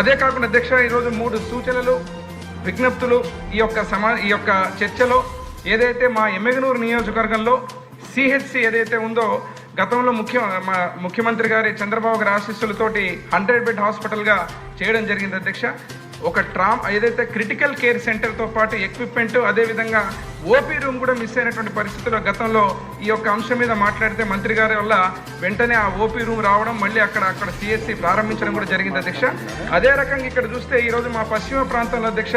అదే కాకుండా అధ్యక్ష ఈరోజు మూడు సూచనలు విజ్ఞప్తులు ఈ యొక్క సమా ఈ యొక్క చర్చలో ఏదైతే మా ఎమ్మెగనూరు నియోజకవర్గంలో సిహెచ్సి ఏదైతే ఉందో గతంలో ముఖ్య మా ముఖ్యమంత్రి గారి చంద్రబాబు గారి ఆశీస్సులతోటి హండ్రెడ్ బెడ్ హాస్పిటల్గా చేయడం జరిగింది అధ్యక్ష. ఒక ట్రామ్ ఏదైతే క్రిటికల్ కేర్ సెంటర్తో పాటు ఎక్విప్మెంట్ అదేవిధంగా ఓపీ రూమ్ కూడా మిస్ అయినటువంటి పరిస్థితుల్లో గతంలో ఈ యొక్క అంశం మీద మాట్లాడితే మంత్రి గారి వల్ల వెంటనే ఆ ఓపీ రూమ్ రావడం మళ్ళీ అక్కడ అక్కడ సిఎస్సి ప్రారంభించడం కూడా జరిగింది అధ్యక్ష. అదే రకంగా ఇక్కడ చూస్తే ఈరోజు మా పశ్చిమ ప్రాంతంలో అధ్యక్ష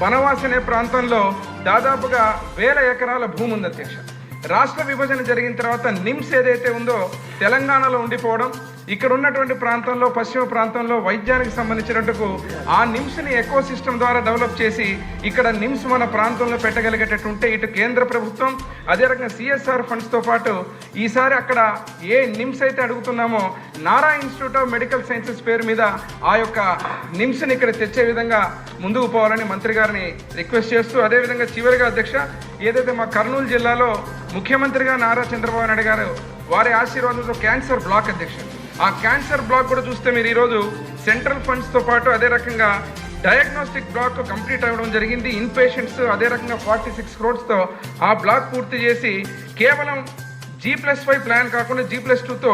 బనవాసి అనే ప్రాంతంలో దాదాపుగా వేల ఎకరాల భూమి ఉంది అధ్యక్ష. రాష్ట్ర విభజన జరిగిన తర్వాత నిమ్స్ ఏదైతే ఉందో తెలంగాణలో ఉండిపోవడం ఇక్కడ ఉన్నటువంటి ప్రాంతంలో పశ్చిమ ప్రాంతంలో వైద్యానికి సంబంధించినట్టుకు ఆ నిమ్స్ని ఎకో సిస్టమ్ ద్వారా డెవలప్ చేసి ఇక్కడ నిమ్స్ మన ప్రాంతంలో పెట్టగలిగేటట్టు ఉంటే ఇటు కేంద్ర ప్రభుత్వం అదే రకంగా సిఎస్ఆర్ ఫండ్స్తో పాటు ఈసారి అక్కడ ఏ నిమ్స్ అయితే అడుగుతున్నామో Nara institute of medical sciences పేరు మీద ఆ యొక్క నిమ్స్ని ఇక్కడ తెచ్చే విధంగా ముందుకు పోవాలని మంత్రి గారిని రిక్వెస్ట్ చేస్తూ అదేవిధంగా చివరిగా అధ్యక్ష ఏదైతే మా కర్నూలు జిల్లాలో ముఖ్యమంత్రిగా నారా చంద్రబాబు నాయుడు గారు వారి ఆశీర్వాదంతో క్యాన్సర్ బ్లాక్ అధ్యక్ష ఆ క్యాన్సర్ బ్లాక్ కూడా చూస్తే మీరు ఈరోజు సెంట్రల్ ఫండ్స్తో పాటు అదే రకంగా డయాగ్నోస్టిక్ బ్లాక్ కంప్లీట్ అవ్వడం జరిగింది. ఇన్ పేషెంట్స్ అదే రకంగా ఫార్టీ సిక్స్ క్రోడ్స్తో ఆ బ్లాక్ పూర్తి చేసి కేవలం జీ ప్లస్ ఫైవ్ ప్లాన్ కాకుండా జీ ప్లస్ టూతో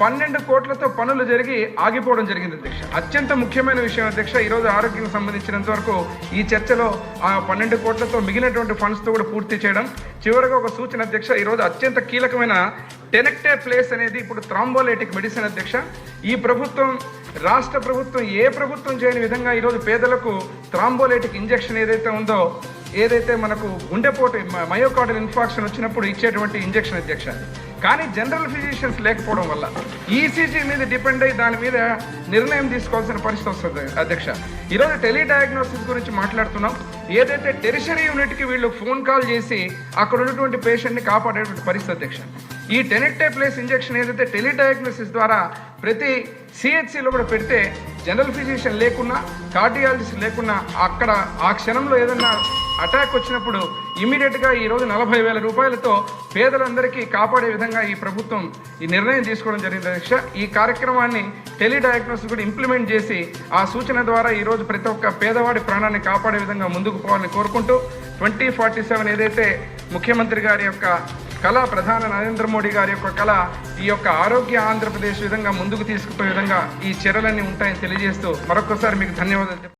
పన్నెండు కోట్లతో పనులు జరిగి ఆగిపోవడం జరిగింది అధ్యక్ష. అత్యంత ముఖ్యమైన విషయం అధ్యక్ష ఈరోజు ఆరోగ్యం సంబంధించినంత వరకు ఈ చర్చలో ఆ పన్నెండు కోట్లతో మిగిలినటువంటి ఫండ్స్తో కూడా పూర్తి చేయడం. చివరిగా ఒక సూచన అధ్యక్ష ఈరోజు అత్యంత కీలకమైన టెనెక్టే ప్లేస్ అనేది ఇప్పుడు థ్రాంబోలైటిక్ మెడిసిన్ అధ్యక్ష. ఈ ప్రభుత్వం రాష్ట్ర ప్రభుత్వం ఏ ప్రభుత్వం చేయని విధంగా ఈరోజు పేదలకు థ్రాంబోలైటిక్ ఇంజెక్షన్ ఏదైతే ఉందో ఏదైతే మనకు గుండెపోటు మయోకార్డల్ ఇన్ఫాక్షన్ వచ్చినప్పుడు ఇచ్చేటువంటి ఇంజెక్షన్ అధ్యక్ష. కానీ జనరల్ ఫిజిషియన్స్ లేకపోవడం వల్ల ఈసీజీ మీద డిపెండ్ అయ్యి దాని మీద నిర్ణయం తీసుకోవాల్సిన పరిస్థితి వస్తుంది అధ్యక్ష. ఈరోజు టెలిడయాగ్నోసిస్ గురించి మాట్లాడుతున్నాం. ఏదైతే టెరిషరీ యూనిట్కి వీళ్ళు ఫోన్ కాల్ చేసి అక్కడ ఉన్నటువంటి పేషెంట్ని కాపాడేటువంటి పరిస్థితి అధ్యక్ష. ఈ టెనెక్టే ప్లేస్ ఇంజెక్షన్ ఏదైతే టెలిడయాగ్నోసిస్ ద్వారా ప్రతి సిహెచ్సిలో కూడా పెడితే జనరల్ ఫిజిషియన్ లేకున్నా కార్డియాలజిస్ట్ లేకున్నా అక్కడ ఆ క్షణంలో ఏదన్నా అటాక్ వచ్చినప్పుడు ఇమీడియట్గా ఈరోజు నలభై వేల రూపాయలతో పేదలందరికీ కాపాడే విధంగా ఈ ప్రభుత్వం ఈ నిర్ణయం తీసుకోవడం జరిగింది. అధ్యక్ష ఈ కార్యక్రమాన్ని టెలిడయాగ్నోస్ కూడా ఇంప్లిమెంట్ చేసి ఆ సూచన ద్వారా ఈరోజు ప్రతి ఒక్క పేదవాడి ప్రాణాన్ని కాపాడే విధంగా ముందుకు పోవాలని కోరుకుంటూ ట్వంటీ ఫార్టీ సెవెన్ ఏదైతే ముఖ్యమంత్రి గారి యొక్క కళ ప్రధాన నరేంద్ర మోడీ గారి యొక్క కళ ఈ యొక్క ఆరోగ్య ఆంధ్రప్రదేశ్ విధంగా ముందుకు తీసుకుపోయే విధంగా ఈ చర్యలన్నీ ఉంటాయని తెలియజేస్తూ మరొకసారి మీకు ధన్యవాదాలు